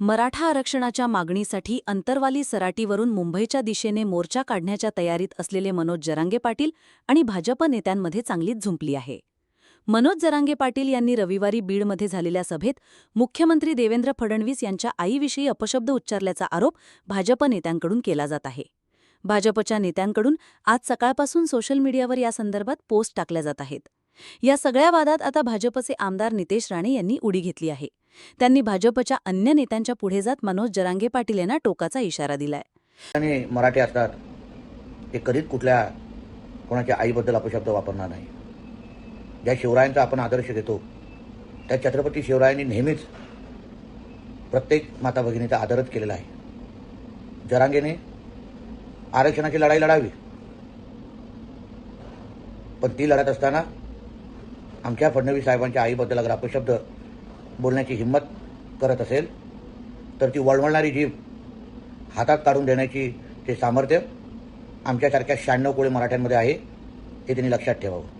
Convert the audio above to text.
मराठा आरक्षणाच्या मागणीसाठी अंतरवाली सराटीवरून मुंबईच्या दिशेने मोर्चा काढण्याच्या तयारीत असलेले मनोज जरांगे पाटील आणि भाजप नेत्यांमध्ये चांगलीच झुंपली आहे. मनोज जरांगे पाटील यांनी रविवारी बीडमध्ये झालेल्या सभेत मुख्यमंत्री देवेंद्र फडणवीस यांच्या आईविषयी अपशब्द उच्चारल्याचा आरोप भाजप नेत्यांकडून केला जात आहे. भाजपच्या नेत्यांकडून आज सकाळपासून सोशल मीडियावर या संदर्भात पोस्ट टाकल्या जात आहेत. या सगळ्या वादात आता भाजपचे आमदार नितेश राणे यांनी उडी घेतली आहे. त्यांनी भाजपच्या अन्य नेत्यांच्या पुढे जात मनोज जरांगे पाटील यांना टोकाचा इशारा दिलाय. आणि मराठी असतात ते कधीच कुठल्या कोणाच्या आईबद्दल अपशब्द वापरणार नाही. ज्या शिवरायांचा आपण आदर्श घेतो त्या छत्रपती शिवरायांनी नेहमीच प्रत्येक माता भगिनीचा आदरच केलेला आहे. जरांगेने आरक्षणाची लढाई लढावी. पण ती लढत असताना आमच्या फडणवीस साहेबांच्या आईबद्दल अगर अपशब्द बोलण्याची हिंमत करत असेल तर ती वळवळणारी जीभ हातात काढून देण्याची ते सामर्थ्य आमच्यासारख्या शहाण्णव कोळी मराठ्यांमध्ये आहे हे त्यांनी लक्षात ठेवावं.